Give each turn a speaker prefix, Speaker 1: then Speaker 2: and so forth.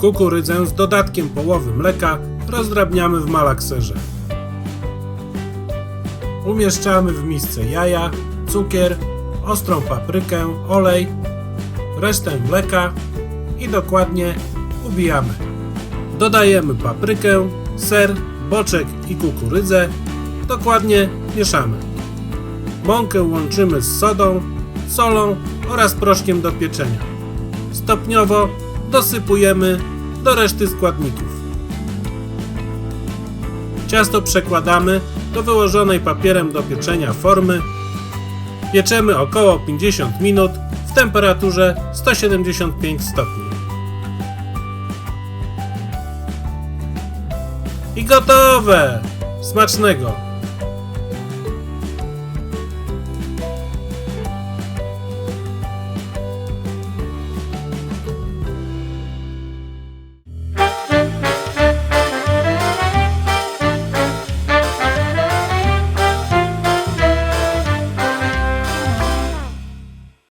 Speaker 1: Kukurydzę z dodatkiem połowy mleka rozdrabniamy w malakserze. Umieszczamy w misce jaja, cukier, ostrą paprykę, olej, resztę mleka i dokładnie ubijamy. Dodajemy paprykę, ser, boczek i kukurydzę. Dokładnie mieszamy. Mąkę łączymy z sodą, solą oraz proszkiem do pieczenia. Stopniowo dosypujemy do reszty składników. Ciasto przekładamy do wyłożonej papierem do pieczenia formy. Pieczemy około 50 minut w temperaturze 175 stopni. I gotowe! Smacznego!